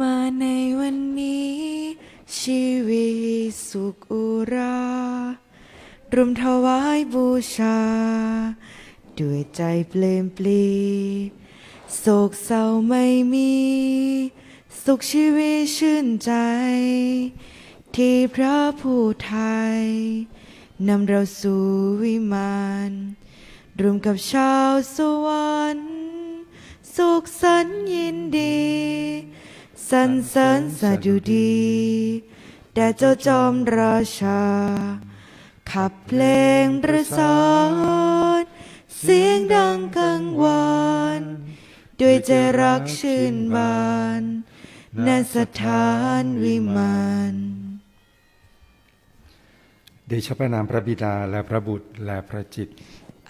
มาในวันนี้ ชีวิตสุขอุรารวมถวายบูชา ด้วยใจเปลมปลีโศกเศร้าไม่มี สุขชีวิตชื่นใจ ที่พระผู้ไทยนำเราสู่วิมานรวมกับชาวสวรรค์ สุขสันยินดี สรรเสริญสดุดีแด่เจ้าจอมราชา ขับเพลงประสานเสียงดังกังวานด้วยใจรักชื่นบานณสถานวิมานเดชะพระนามพระบิดาและพระบุตรและพระจิต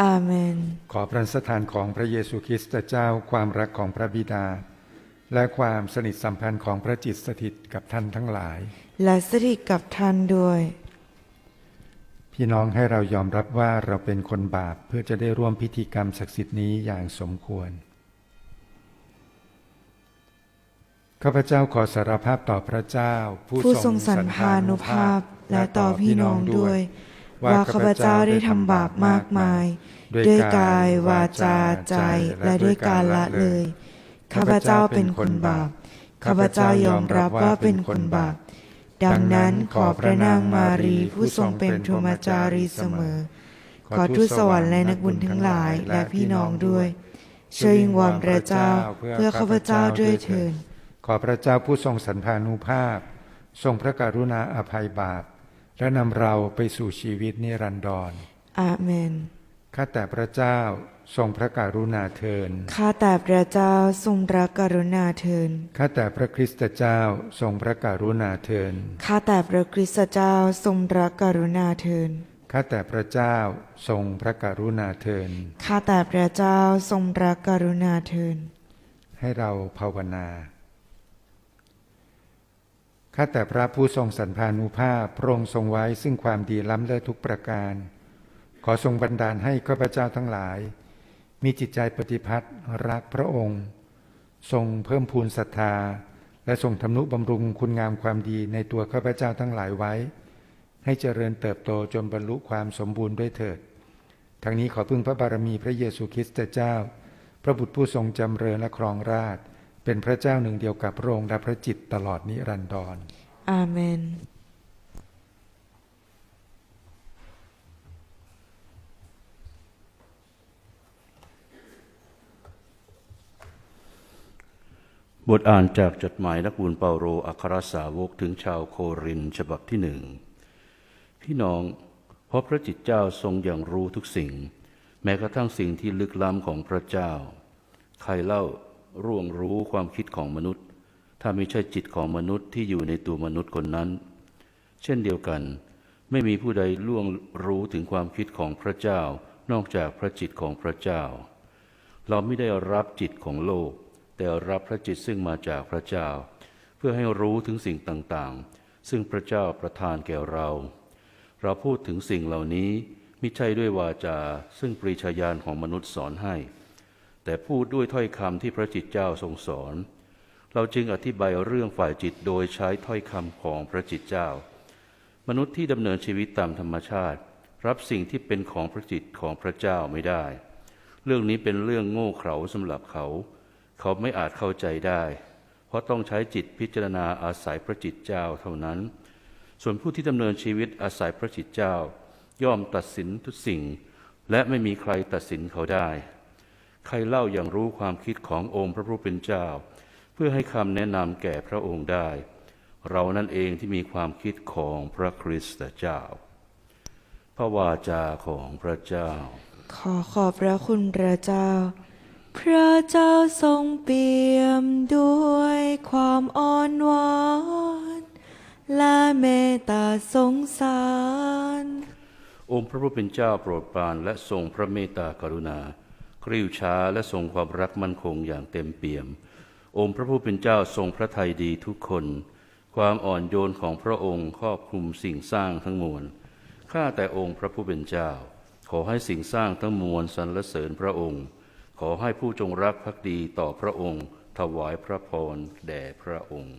อาเมน ขอพระสถานของพระเยซูคริสต์เจ้าความรักของพระบิดา และความสนิทสัมพันธ์ของพระจิตสถิตกับท่านทั้งหลาย และสถิตกับท่านด้วย พี่น้องให้เรายอมรับว่าเราเป็นคนบาปเพื่อจะได้ร่วมพิธีกรรมศักดิ์สิทธิ์นี้อย่างสมควร ข้าพเจ้าขอสารภาพต่อพระเจ้า ผู้ทรงสรรพานุภาพและต่อพี่น้องด้วย ว่าข้าพเจ้าได้ทำบาปมากมาย ด้วยกายวาจาใจและด้วยการละเลย ข้าพเจ้าเป็นคนบาป ข้าพเจ้ายอมรับว่าเป็นคนบาป ดังนั้นขอพระนางมารีผู้ทรงเป็นธรรมจารีเสมอ ขอทูตสวรรค์และนักบุญทั้งหลายและพี่น้องด้วยช่วยยิงวอนพระเจ้าเพื่อข้าพเจ้าด้วยเถิดขอพระเจ้าผู้ทรงสรรพานุภาพ ทรงพระกรุณาอภัยบาปและนำเราไปสู่ชีวิตนิรันดร อาเมน ข้าแต่พระเจ้า ทรงพระกรุณาเทิน ข้าแต่พระเจ้าทรงรักกรุณาเทิน ข้าแต่พระคริสตเจ้าทรงพระกรุณาเทิน ข้าแต่พระคริสตเจ้าทรงรักกรุณาเทิน ข้าแต่พระเจ้าทรงพระกรุณาเทิน ข้าแต่พระเจ้าทรงรักกรุณาเทิน ให้เราภาวนา ข้าแต่พระผู้ทรงสรรพานุภาพพระองค์ทรงไว้ซึ่งความดีล้ำเลิศทุกประการ ขอทรงบันดาลให้ข้าพเจ้าทั้งหลาย มีจิตใจปฏิพัติรักพระองค์ ทรงเพิ่มพูนศรัทธา และทรงทำนุบำรุงคุณงามความดีในตัวข้าพเจ้าทั้งหลายไว้ ให้เจริญเติบโตจนบรรลุความสมบูรณ์ด้วยเถิด ทั้งนี้ขอพึ่งพระบารมีพระเยซูคริสต์เจ้า พระบุตรผู้ทรงจำเริญและครองราช เป็นพระเจ้าหนึ่งเดียวกับพระองค์และพระจิตตลอดนิรันดรอาเมน บทอ่านจากจดหมายนักบุญเปาโลอัครสาวกถึงชาวโครินฉบับที่หนึ่งพี่น้องเพราะพระจิตเจ้าทรงอย่างรู้ทุกสิ่ง แม้กระทั่งสิ่งที่ลึกล้ำของพระเจ้า ใครเล่าร่วงรู้ความคิดของมนุษย์ ถ้าไม่ใช่จิตของมนุษย์ที่อยู่ในตัวมนุษย์คนนั้น เช่นเดียวกัน ไม่มีผู้ใดล่วงรู้ถึงความคิดของพระเจ้านอกจากพระจิตของพระเจ้า เราไม่ได้รับจิตของโลก แต่รับพระจิตซึ่งมาจากพระเจ้า เพื่อให้รู้ถึงสิ่งต่างๆ ซึ่งพระเจ้าประทานแก่เรา เราพูดถึงสิ่งเหล่านี้ไม่ใช่ด้วยวาจาซึ่งปริชาญาณของมนุษย์สอนให้ แต่พูดด้วยถ้อยคำที่พระจิตเจ้าทรงสอน เราจึงอธิบายเรื่องฝ่ายจิตโดยใช้ถ้อยคำของพระจิตเจ้า มนุษย์ที่ดำเนินชีวิตตามธรรมชาติ รับสิ่งที่เป็นของพระจิตของพระเจ้าไม่ได้ เรื่องนี้เป็นเรื่องโง่เขลาสำหรับเขา เขาไม่อาจเข้าใจได้ เพราะต้องใช้จิตพิจารณาอาศัยพระจิตเจ้าเท่านั้น ส่วนผู้ที่ดำเนินชีวิตอาศัยพระจิตเจ้า ย่อมตัดสินทุกสิ่ง และไม่มีใครตัดสินเขาได้ ใครเล่าอย่างรู้ความคิดขององค์พระผู้เป็นเจ้า เพื่อให้คำแนะนำแก่พระองค์ได้ เรานั่นเองที่มีความคิดของพระคริสต์เจ้า พระวาจาของพระเจ้า ขอขอบพระคุณพระเจ้า พระเจ้าทรงเปี่ยมด้วยความอ่อนหวานและเมตตาสงสาร องค์พระผู้เป็นเจ้าโปรดปรานและทรงพระเมตตากรุณากริ้วช้าและทรงความรักมั่นคงอย่างเต็มเปี่ยม องค์พระผู้เป็นเจ้าทรงพระทัยดีทุกคน ความอ่อนโยนของพระองค์ครอบคลุมสิ่งสร้างทั้งมวล ข้าแต่องค์พระผู้เป็นเจ้า ขอให้สิ่งสร้างทั้งมวลสรรเสริญพระองค์ ขอให้ผู้จงรักภักดีต่อพระองค์ ถวายพระพรแด่พระองค์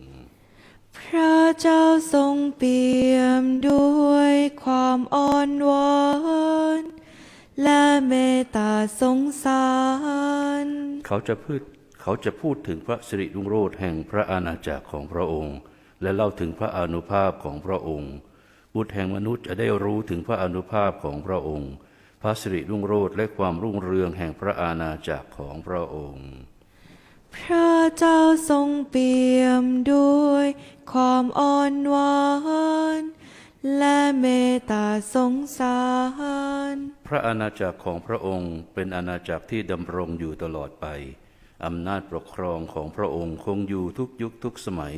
พระเจ้าทรงเปี่ยมด้วยความอ่อนหวานและเมตตาสงสาร เขาจะพูดเขาจะพูดถึงพระสิริรุ่งโรจน์แห่งพระอาณาจักรของพระองค์ และเล่าถึงพระอานุภาพของพระองค์ บุตรแห่งมนุษย์จะได้รู้ถึงพระอานุภาพของพระองค์ พระสิริรุ่งโรจน์และความรุ่งเรืองแห่งพระอาณาจักรของพระองค์ พระเจ้าทรงเปี่ยมด้วยความอ่อนหวานและเมตตาสงสาร พระอาณาจักรของพระองค์เป็นอาณาจักรที่ดำรงอยู่ตลอดไป อำนาจปกครองของพระองค์คงอยู่ทุกยุคทุกสมัย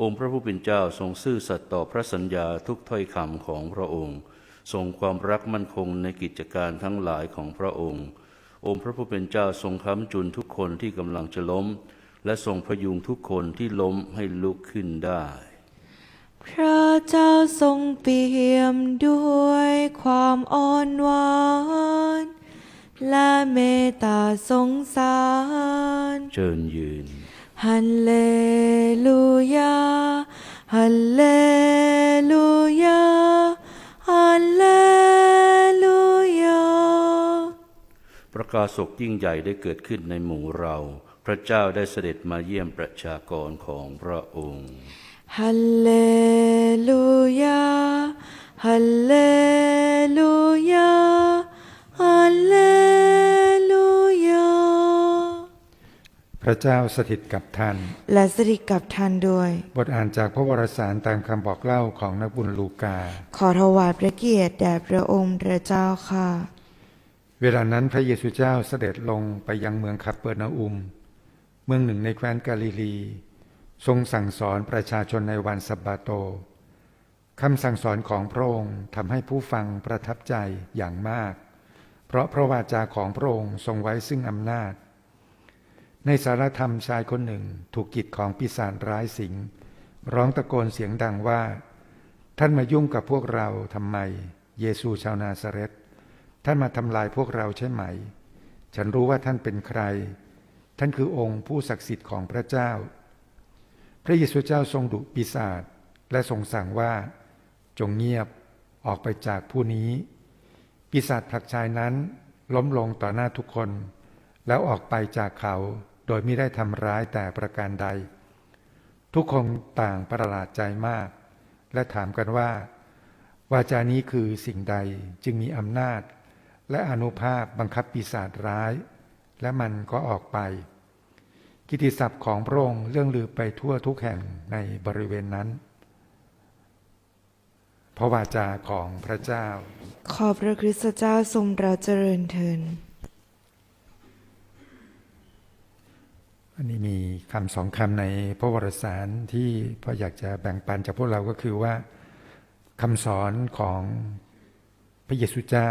องค์พระผู้เป็นเจ้าทรงซื่อสัตย์ต่อพระสัญญาทุกถ้อยคำของพระองค์ ทรงความรักมั่นคงในกิจการทั้งหลายของพระองค์ องค์พระผู้เป็นเจ้าทรงค้ำจุนทุกคนที่กำลังจะล้ม และทรงพยุงทุกคนที่ล้มให้ลุกขึ้นได้ พระเจ้าทรงเปี่ยมด้วยความอ่อนหวานและเมตตาสงสารเชิญยืน ฮัลเลลูยา ฮัลเลลูยาฮัลเลลูยา ประกาศกยิ่งใหญ่ได้เกิดขึ้นในหมู่เรา พระเจ้าได้เสด็จมาเยี่ยมประชากรของพระองค์ฮัลเลลูยาฮัลเลลูยาฮัลเล พระเจ้าสถิตกับท่าน และสถิตกับท่านด้วย บทอ่านจากพระวรสารตามคำบอกเล่าของนักบุญลูกา ขอถวายพระเกียรติแด่พระองค์พระเจ้าค่ะ เวลานั้นพระเยซูเจ้าเสด็จลงไปยังเมืองคาเปอร์นาอุม เมืองหนึ่งในแคว้นกาลิลี ทรงสั่งสอนประชาชนในวันสับบาโตคำสั่งสอนของพระองค์ทำให้ผู้ฟังประทับใจอย่างมาก เพราะพระวาจาของพระองค์ทรงไว้ซึ่งอำนาจ ในสารธรรมชายคนหนึ่งถูกกิจของปีศาจร้ายสิง ร้องตะโกนเสียงดังว่า ท่านมายุ่งกับพวกเราทำไม เยซูชาวนาซาเรตท่านมาทำลายพวกเราใช่ไหม ฉันรู้ว่าท่านเป็นใคร ท่านคือองค์ผู้ศักดิ์สิทธิ์ของพระเจ้า พระเยซูเจ้าทรงดุปีศาจและทรงสั่งว่า จงเงียบออกไปจากผู้นี้ ปีศาจผลักชายนั้นล้มลงต่อหน้าทุกคน แล้วออกไปจากเขา โดยไม่ได้ทำร้ายแต่ประการใด ทุกคนต่างประหลาดใจมาก และถามกันว่า วาจานี้คือสิ่งใดจึงมีอำนาจ และอนุภาพบังคับปีศาจร้าย และมันก็ออกไป กิติศัพท์ของพระองค์เรื่องลือไปทั่วทุกแห่งในบริเวณนั้นพระวาจาของพระเจ้า ขอพระคริสตเจ้าทรงเราเจริญเทิน อันนี้มีคำสองคำในพระวรสารที่พ่ออยากจะแบ่งปันจากพวกเราก็คือว่าคำสอนของพระเยซูเจ้า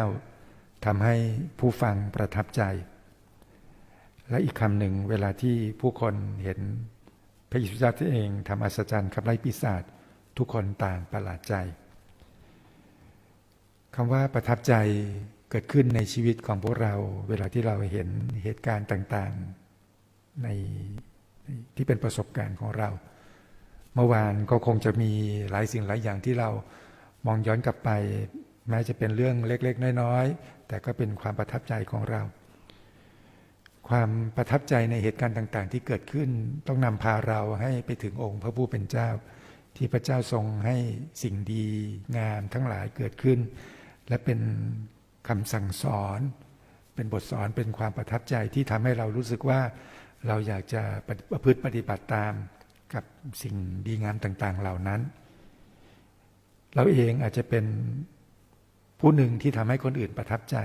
ทำให้ผู้ฟังประทับใจ และอีกคำหนึ่งเวลาที่ผู้คนเห็นพระเยซูเจ้าที่เองทำอัศจรรย์ขับไล่ปีศาจทุกคนต่างประหลาดใจคำว่าประทับใจเกิดขึ้นในชีวิตของพวกเรา เวลาที่เราเห็นเหตุการณ์ต่างๆ ในที่เป็นประสบการณ์ของเรา เมื่อวานก็คงจะมีหลายสิ่งหลายอย่างที่เรามองย้อนกลับไป แม้จะเป็นเรื่องเล็ก ๆ น้อยๆ แต่ก็เป็นความประทับใจของเรา ความประทับใจในเหตุการณ์ต่าง ๆ ที่เกิดขึ้นต้องนำพาเราให้ไปถึงองค์พระผู้เป็นเจ้า ที่พระเจ้าทรงให้สิ่งดีงามทั้งหลายเกิดขึ้น และเป็นคำสั่งสอน เป็นบทสอนเป็นความประทับใจที่ทำให้เรารู้สึกว่า เราอยากจะประพฤติปฏิบัติตามกับสิ่งดีงามต่างๆเหล่านั้น เราเองอาจจะเป็นผู้หนึ่งที่ทำให้คนอื่นประทับใจ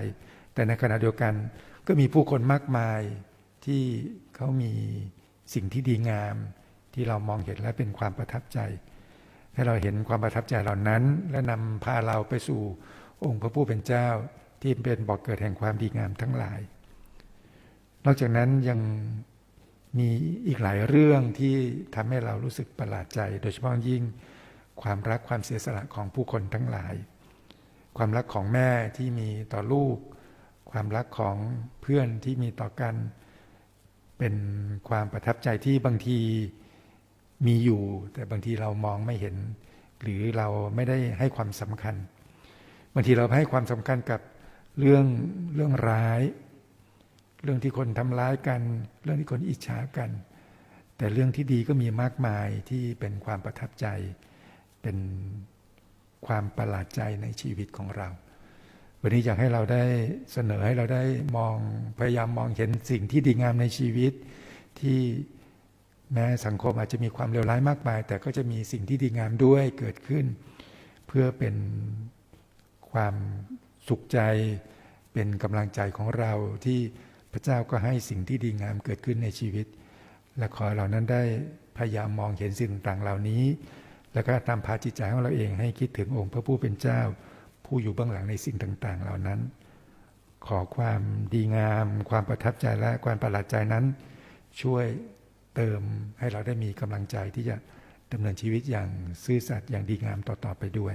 แต่ในขณะเดียวกันก็มีผู้คนมากมายที่เขามีสิ่งที่ดีงาม ที่เรามองเห็นและเป็นความประทับใจ ให้เราเห็นความประทับใจเหล่านั้น และนำพาเราไปสู่องค์พระผู้เป็นเจ้าที่เป็นบ่อกเกิดแห่งความดีงามทั้งหลาย นอกจากนั้นยัง มีอีกหลายเรื่องที่ทำให้เรารู้สึกประหลาดใจ โดยเฉพาะยิ่งความรักความเสียสละของผู้คนทั้งหลาย ความรักของแม่ที่มีต่อลูก ความรักของเพื่อนที่มีต่อกัน เป็นความประทับใจที่บางทีมีอยู่ แต่บางทีเรามองไม่เห็น หรือเราไม่ได้ให้ความสำคัญ บางทีเราให้ความสำคัญกับเรื่องเรื่องร้าย เรื่องที่คนทำร้ายกัน เรื่องที่คนอิจฉากัน แต่เรื่องที่ดีก็มีมากมายที่เป็นความประทับใจ เป็นความประหลาดใจในชีวิตของเรา วันนี้อยากให้เราได้เสนอให้เราได้มองพยายามมองเห็นสิ่งที่ดีงามในชีวิตที่แม้สังคมอาจจะมีความเลวร้ายมากมาย แต่ก็จะมีสิ่งที่ดีงามด้วยเกิดขึ้น เพื่อเป็นความสุขใจ เป็นกำลังใจของเราที่ พระเจ้าก็ให้สิ่งที่ดีงามเกิดขึ้นในชีวิต และขอเรานั้นได้พยายามมองเห็นสิ่งต่างเหล่านี้ แล้วก็นำพาจิตใจของเราเองให้คิดถึงองค์พระผู้เป็นเจ้า ผู้อยู่เบื้องหลังในสิ่งต่าง ๆ เหล่านั้น ขอความดีงาม ความประทับใจและความประหลาดใจนั้น ช่วยเติมให้เราได้มีกำลังใจที่จะดำเนินชีวิตอย่างซื่อสัตย์อย่างดีงามต่อๆไปด้วย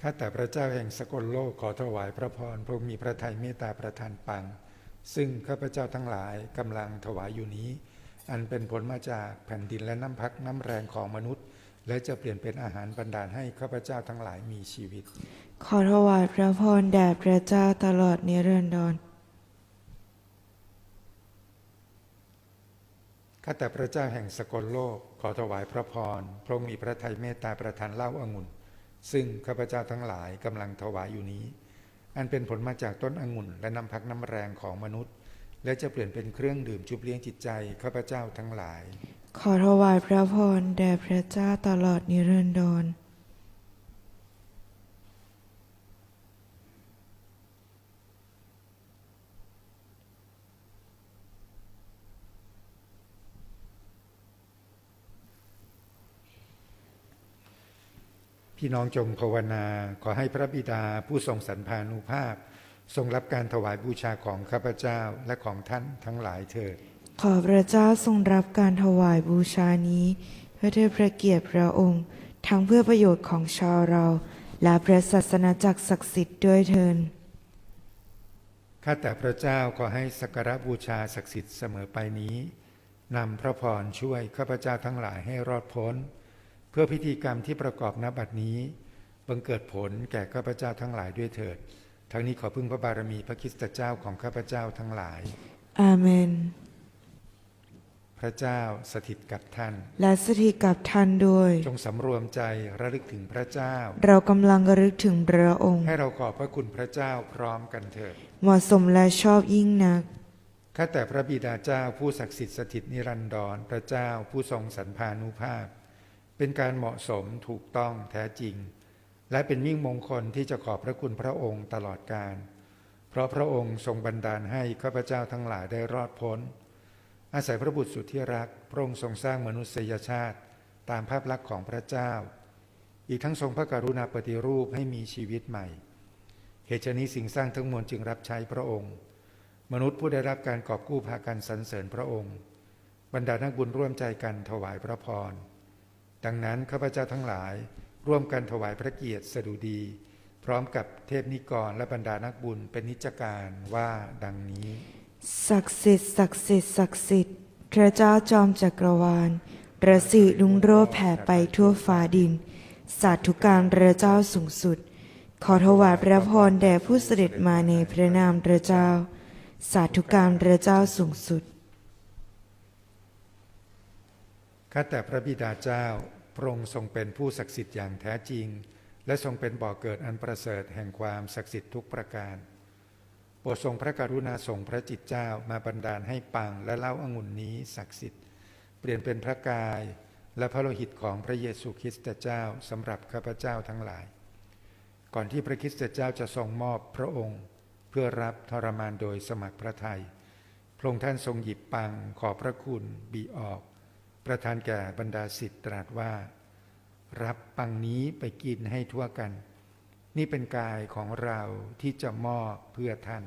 ข้าแต่พระเจ้าแห่งสกลโลกขอถวายพระพรพระองค์มีพระทัยเมตตาประทานปังซึ่งข้าพเจ้าทั้งหลายกำลังถวายอยู่นี้ อันเป็นผลมาจากแผ่นดินและน้ำพักน้ำแรงของมนุษย์ และจะเปลี่ยนเป็นอาหารบรรดาลให้ข้าพเจ้าทั้งหลายมีชีวิต ขอถวายพระพรแด่พระเจ้าตลอดนิรันดรข้าแต่พระเจ้าแห่งสกลโลกขอถวายพระพรพระองค์มีพระทัยเมตตาประทานเหล้าองุ่น ซึ่งข้าพเจ้าทั้งหลายกำลังถวายอยู่นี้ อันเป็นผลมาจากต้นองุ่น และน้ำพักน้ำแรงของมนุษย์ และจะเปลี่ยนเป็นเครื่องดื่มชุบเลี้ยงจิตใจข้าพเจ้าทั้งหลาย ขอถวายพระพรแด่พระเจ้าตลอดนิรันดร พี่น้องจงภาวนาขอให้พระบิดาผู้ทรงสรรพานุภาพ ทรงรับการถวายบูชาของข้าพเจ้าและของท่านทั้งหลายเถิด ขอพระเจ้าทรงรับการถวายบูชานี้ เพื่อเทิดพระเกียรติพระองค์ ทั้งเพื่อประโยชน์ของชาวเรา และพระศาสนาจักรศักดิ์สิทธิ์ด้วยเทินข้าแต่พระเจ้าขอให้สักการะบูชาศักดิ์สิทธิ์เสมอไปนี้นำพระพรช่วยข้าพเจ้าทั้งหลายให้รอดพ้น เพื่อพิธีกรรมที่ประกอบณบัดนี้ บังเกิดผลแก่ข้าพเจ้าทั้งหลายด้วยเถิด ทั้งนี้ขอพึ่งพระบารมีพระคริสตเจ้าของข้าพเจ้าทั้งหลาย อาเมน พระเจ้าสถิตกับท่าน และสถิตกับท่านด้วย จงสำรวมใจระลึกถึงพระเจ้า เรากำลังระลึกถึงพระองค์ ให้เราขอบพระคุณพระเจ้าพร้อมกันเถิด เหมาะสมและชอบยิ่งนักข้าแต่พระบิดาเจ้าผู้ศักดิ์สิทธิ์สถิตนิรันดรพระเจ้าผู้ทรงสรรพานุภาพ เป็นการเหมาะสมถูกต้องแท้จริง และเป็นมิ่งมงคลที่จะขอบพระคุณพระองค์ตลอดกาลเพราะพระองค์ทรงบันดาลให้ข้าพเจ้าทั้งหลายได้รอดพ้น อาศัยพระบุตรสุดที่รัก พระองค์ทรงสร้างมนุษยชาติ ตามภาพลักษณ์ของพระเจ้า อีกทั้งทรงพระกรุณาปฏิรูปให้มีชีวิตใหม่ เหตุนี้สิ่งสร้างทั้งมวลจึงรับใช้พระองค์ มนุษย์ผู้ได้รับการกอบกู้พากันสรรเสริญพระองค์ บรรดานักบุญร่วมใจกันถวายพระพร ดังนั้นข้าพเจ้าทั้งหลาย ร่วมกันถวายพระเกียรติสดุดี พร้อมกับเทพนิกรและบรรดานักบุญเป็นนิจการว่าดังนี้ ศักดิ์สิทธิ์ศักดิ์สิทธิ์ศักดิ์สิทธิ์พระเจ้าจอมจักรวาลประสิลุงโรแผ่ไปทั่วฟ้าดิน สาธุการพระเจ้าสูงสุด ขอถวายพระพรแด่ผู้เสด็จมาในพระนามพระเจ้า สาธุการพระเจ้าสูงสุด ข้าแต่พระบิดาเจ้า พระองค์ทรงเป็นผู้ศักดิ์สิทธิ์อย่างแท้จริง และทรงเป็นบ่อเกิดอันประเสริฐแห่งความศักดิ์สิทธิ์ทุกประการโปรดทรงพระกรุณาส่งพระจิตเจ้ามาบันดาลให้ปังและเล่าองุ่นนี้ศักดิ์สิทธิ์ เปลี่ยนเป็นพระกายและพระโลหิตของพระเยซูคริสต์เจ้าสำหรับข้าพเจ้าทั้งหลาย ก่อนที่พระคริสต์เจ้าจะทรงมอบพระองค์ เพื่อรับทรมานโดยสมัครพระทัยพระองค์ท่านทรงหยิบปังขอพระคุณบีออก ประทานแก่บรรดาสิทธิ์ตรัสว่า รับปังนี้ไปกินให้ทั่วกัน นี่เป็นกายของเราที่จะมอบเพื่อท่าน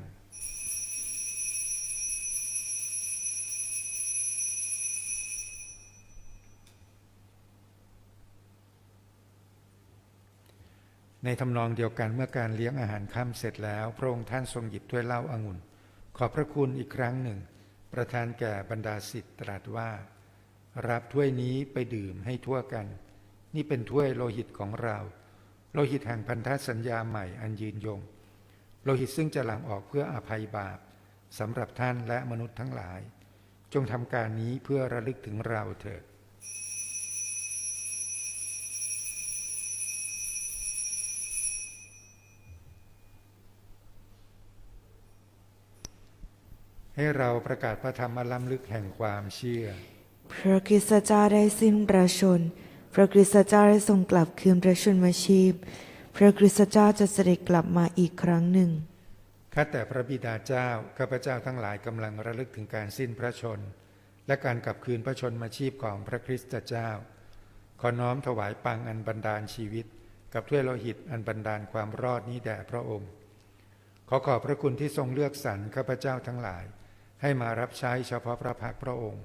ในทำนองเดียวกันเมื่อการเลี้ยงอาหารค่ำเสร็จแล้ว พระองค์ท่านทรงหยิบถ้วยเหล้าอางุ่น ขอบพระคุณอีกครั้งหนึ่ง ประทานแก่บรรดาสิทธิ์ตรัสว่า รับถ้วยนี้ไปดื่มให้ทั่วกัน นี่เป็นถ้วยโลหิตของเรา โลหิตแห่งพันธสัญญาใหม่อันยืนยง โลหิตซึ่งจะหลั่งออกเพื่ออภัยบาปสำหรับท่านและมนุษย์ทั้งหลาย จงทำการนี้เพื่อระลึกถึงเราเถิดให้เราประกาศพระธรรมอันล้ำลึกแห่งความเชื่อ พระคริสตเจ้าได้สิ้นประชน พระคริสตเจ้าได้ทรงกลับคืนพระชนมาชีพ พระคริสตเจ้าจะเสด็จกลับมาอีกครั้งหนึ่ง ข้าแต่พระบิดาเจ้า ข้าพเจ้าทั้งหลายกำลังระลึกถึงการสิ้นพระชน และการกลับคืนพระชนมาชีพของพระคริสตเจ้า ขอน้อมถวายปังอันบันดาลชีวิต กับถ้วยโลหิตอันบันดาลความรอดนี้แด่พระองค์ ขอขอบพระคุณที่ทรงเลือกสรรข้าพเจ้าทั้งหลาย ให้มารับใช้เฉพาะพระพักตร์พระองค์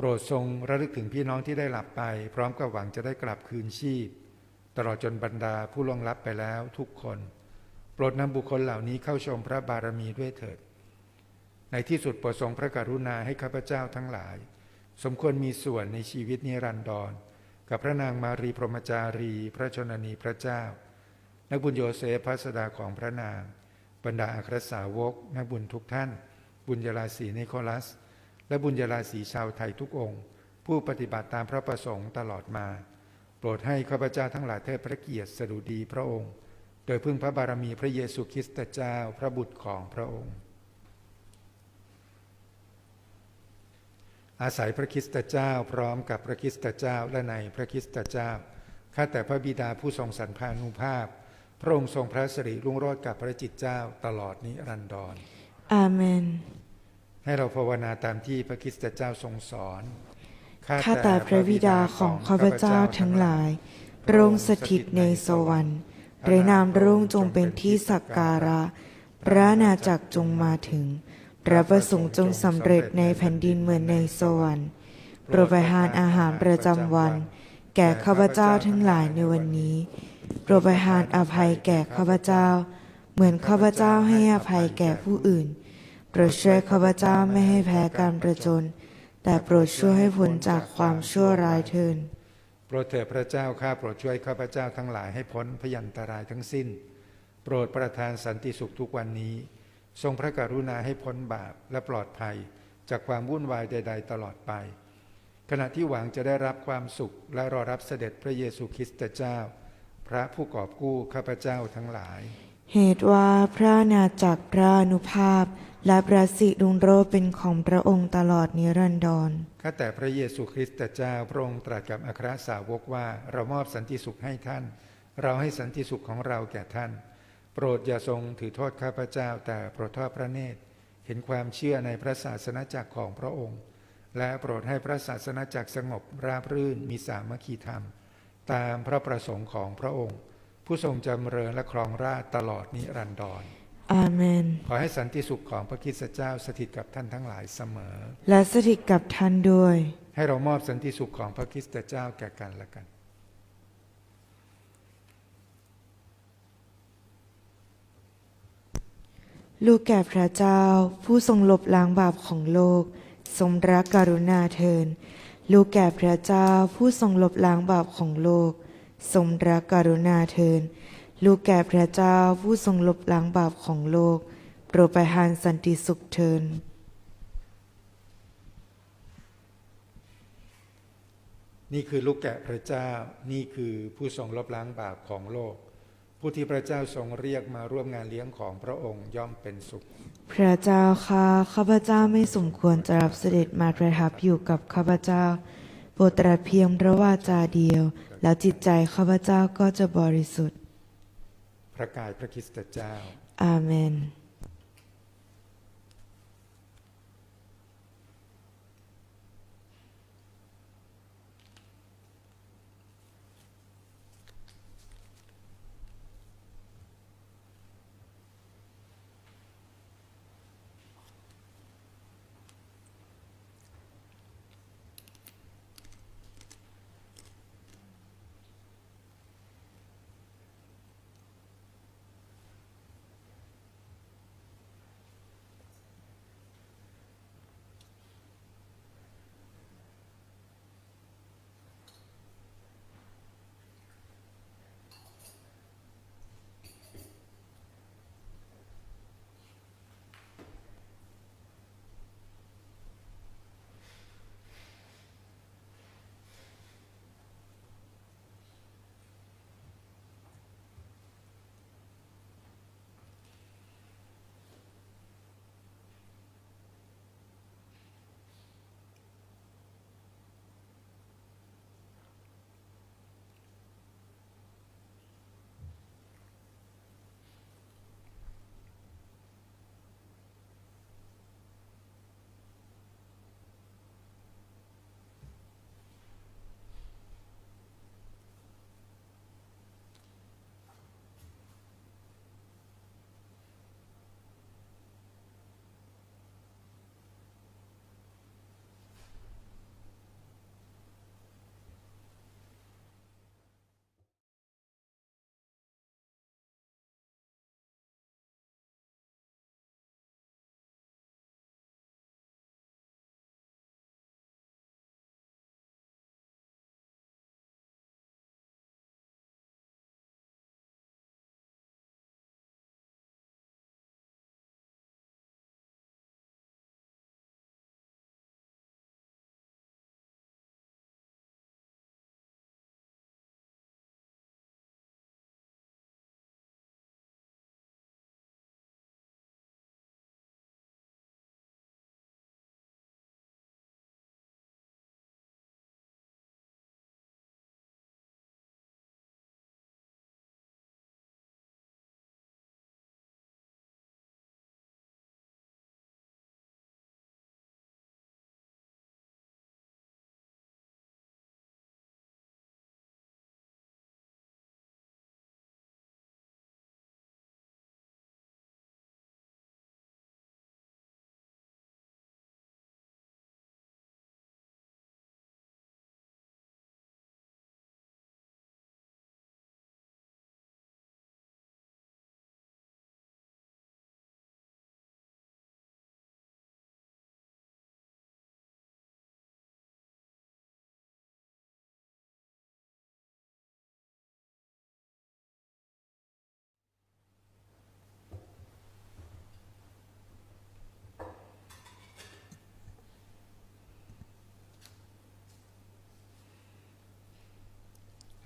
โปรดทรงระลึกถึงพี่น้องที่ได้หลับไป พร้อมกับหวังจะได้กลับคืนชีพ ตลอดจนบรรดาผู้ล่วงลับไปแล้วทุกคน โปรดนำบุคคลเหล่านี้เข้าชมพระบารมีด้วยเถิด ในที่สุดโปรดทรงพระกรุณาให้ข้าพเจ้าทั้งหลาย สมควรมีส่วนในชีวิตนิรันดร กับพระนางมารีพรหมจารี พระชนนีพระเจ้า นักบุญโยเซฟพระสดาของพระนาง บรรดาอัครสาวกนักบุญทุกท่าน บุญยราศีนิโคลัส และบุญยราศีชาวไทยทุกองค์ ผู้ปฏิบัติตามพระประสงค์ตลอดมา โปรดให้ข้าพเจ้าทั้งหลายเทิดพระเกียรติสดุดีพระองค์ โดยพึ่งพระบารมีพระเยซูคริสต์เจ้าพระบุตรของพระองค์ อาศัยพระคริสตเจ้าพร้อมกับพระคริสตเจ้าและในพระคริสตเจ้าข้าแต่พระบิดาผู้ทรงสรรพานุภาพ พระองค์ทรงพระสิริรุ่งโรจน์กับพระจิตเจ้าตลอดนิรันดรอาเมน ให้เราภาวนาตามที่พระคริสตเจ้าทรงสอน ข้าแต่พระบิดาของข้าพเจ้าทั้งหลายพระองค์สถิตในสวรรค์พระนามพระองค์จงเป็นที่สักการะ พระอาณาจักรจงมาถึง พระประสงค์จงสำเร็จในแผ่นดินเหมือนในสวรรค์โปรดประทานอาหารประจำวัน แก่ข้าพเจ้าทั้งหลายในวันนี้โปรดประทานอภัยแก่ข้าพเจ้า เหมือนข้าพเจ้าให้อภัยแก่ผู้อื่น โปรดช่วยข้าพเจ้าไม่ให้แพ้การประจน แต่โปรดช่วยให้พ้นจากความชั่วร้ายเทินโปรดเถิดพระเจ้าข้าโปรดช่วยข้าพเจ้าทั้งหลายให้พ้นพยันตรายทั้งสิ้น โปรดประทานสันติสุขทุกวันนี้ ทรงพระกรุณาให้พ้นบาปและปลอดภัยจากความวุ่นวายใด ๆ ตลอดไป ขณะที่หวังจะได้รับความสุขและรอรับเสด็จพระเยซูคริสต์เจ้า พระผู้กอบกู้ข้าพเจ้าทั้งหลาย เหตุว่าพระอาจักรพระอนุภาพ และพระสิรุงโรจน์เป็นของพระองค์ตลอดนิรันดรข้าแต่พระเยซูคริสต์เจ้าพระองค์ตรัสกับอัครสาวกว่าเรามอบสันติสุขให้ท่าน เราให้สันติสุขของเราแก่ท่าน โปรดอย่าทรงถือโทษข้าพเจ้าแต่โปรดทอดพระเนตร เห็นความเชื่อในพระศาสนาจักรของพระองค์ และโปรดให้พระศาสนาจักรสงบราบรื่นมีสามัคคีธรรม ตามพระประสงค์ของพระองค์ ผู้ทรงจำเริญและครองราชย์ตลอดนิรันดรอาเมน ขอให้สันติสุขของพระคริสตเจ้าสถิตกับท่านทั้งหลายเสมอ และสถิตกับท่านด้วย ให้เรามอบสันติสุขของพระคริสตเจ้าแก่กันและกันลลูกแก่พระเจ้า ผู้ทรงลบล้างบาปของโลก ทรงรักกรุณาเทิน ลูกแก่พระเจ้าผู้ทรงลบล้างบาปของโลก ทรงรักกรุณาเทิน ลูกแก่พระเจ้าผู้ทรงลบล้างบาปของโลก โปรดประทานสันติสุขเทิน นี่คือลูกแกะพระเจ้า นี่คือผู้ทรงลบล้างบาปของโลก ผู้ที่พระเจ้าทรงเรียกมาร่วมงานเลี้ยงของพระองค์ย่อมเป็นสุข พระเจ้าค่ะข้าพเจ้าไม่สมควรจะรับเสด็จมาประทับอยู่กับข้าพเจ้า โปรดตรัสเพียงพระวาจาเดียว แล้วจิตใจข้าพเจ้าก็จะบริสุทธิ์ พระกายพระคริสตเจ้า อาเมน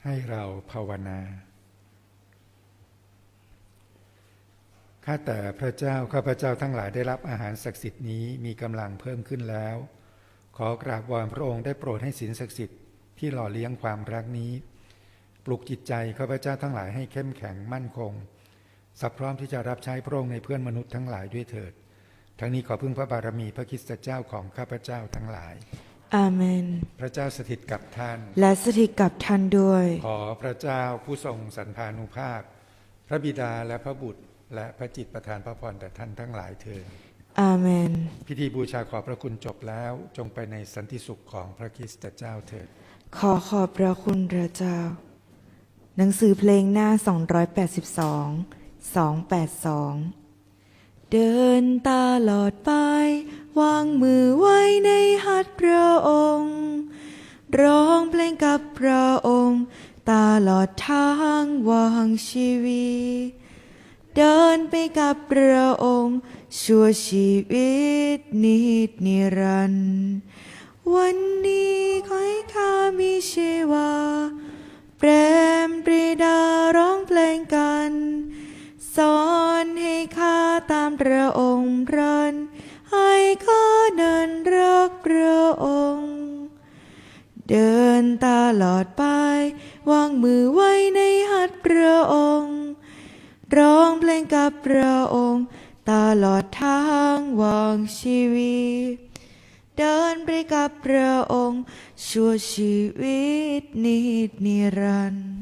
ให้เราภาวนา ข้าแต่พระเจ้า ข้าพระเจ้าทั้งหลายได้รับอาหารศักดิ์สิทธิ์นี้มีกำลังเพิ่มขึ้นแล้ว ขอกราบวอนพระองค์ได้โปรดให้ศีลศักดิ์สิทธิ์ที่หล่อเลี้ยงความรักนี้ ปลุกจิตใจข้าพเจ้าทั้งหลายให้เข้มแข็งมั่นคง สับพร้อมที่จะรับใช้พระองค์ในเพื่อนมนุษย์ทั้งหลายด้วยเถิด ทั้งนี้ขอพึ่งพระบารมีพระคริสเจ้าของข้าพเจ้าทั้งหลาย อาเมน พระเจ้าสถิตกับท่าน และสถิตกับท่านด้วย ขอพระเจ้าผู้ทรงสันพานุภาพ พระบิดาและพระบุตร และพระจิตประทานพระพรแต่ท่านทั้งหลายเถิดอาเมน พิธีบูชาขอบพระคุณจบแล้วจงไปในสันติสุขของพระคริสตเจ้าเถิด ขอขอบพระคุณพระเจ้า หนังสือเพลงหน้า 282 282 เดินตลอดไป วางมือไว้ในหัตถ์พระองค์ ร้องเพลงกับพระองค์ตลอดทางวางชีวิตเดินไปกับพระองค์ชั่วชีวิตนิดนิรันดร์วันนี้ขอให้ข้ามีชีวา แปรมปรีดาร้องเพลงกัน สอนให้ข้าตามพระองค์พรันให้ข้าเดินรักพระองค์ เดินตลอดไป วางมือไว้ในหัตถ์พระองค์ ร้องเพลงกับพระองค์ ตลอดทางวางชีวิต เดินไปกับพระองค์ชั่วชีวิตนิดนิรันดร์